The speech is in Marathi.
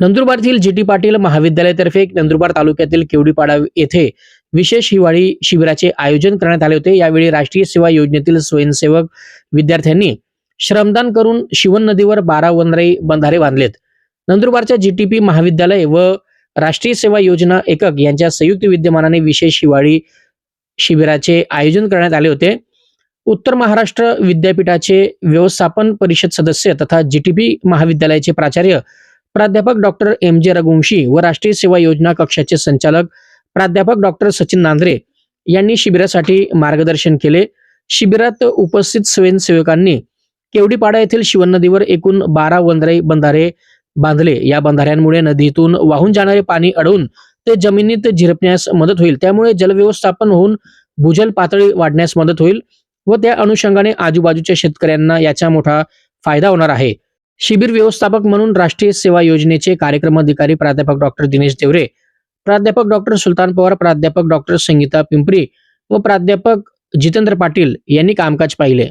नंदुरबार जी टी पाटील महाविद्यालयातर्फे नंदुरबार तालुक्यातील केवडीपाडा येथे विशेष हिवाळी शिबिराचे आयोजन करण्यात आले होते. यावेळी राष्ट्रीय सेवा योजनेतील स्वयंसेवक विद्यार्थ्यांनी श्रमदान करून शिवन नदीवर बारा वनराई बंधारे बांधलेत. नंदुरबारच्या जीटीपी महाविद्यालय व राष्ट्रीय सेवा योजना एकक यांच्या संयुक्त विद्यमानाने विशेष हिवाळी शिबिराचे आयोजन करण्यात आले होते. उत्तर महाराष्ट्र विद्यापीठाचे व्यवस्थापन परिषद सदस्य तथा जीटीपी महाविद्यालयाचे प्राचार्य प्राध्यापक डॉक्टर एम जे रघुवंशी व राष्ट्रीय सेवा योजना कक्षाचे संचालक प्राध्यापक डॉक्टर सचिन नांद्रे यांनी शिबिरासाठी मार्गदर्शन केले. शिबिरात उपस्थित स्वयंसेवकांनी केवडीपाडा येथील शिवन नदीवर एकूण बारा वंदरे बंधारे बांधले. या बंधाऱ्यांमुळे नदीतून वाहून जाणारे पाणी अडवून ते जमिनीत झिरपण्यास मदत होईल. त्यामुळे जलव्यवस्थापन होऊन भूजल पातळी वाढण्यास मदत होईल व त्या अनुषंगाने आजूबाजूच्या शेतकऱ्यांना याचा मोठा फायदा होणार आहे. शिबिर व्यवस्थापक म्हणून राष्ट्रीय सेवा योजनेचे कार्यक्रम अधिकारी प्राध्यापक डॉक्टर दिनेश देवरे प्राध्यापक डॉक्टर सुलतान पवार प्राध्यापक डॉक्टर संगीता पिंपरी व प्राध्यापक जितेंद्र पाटील यांनी कामकाज पाहिले.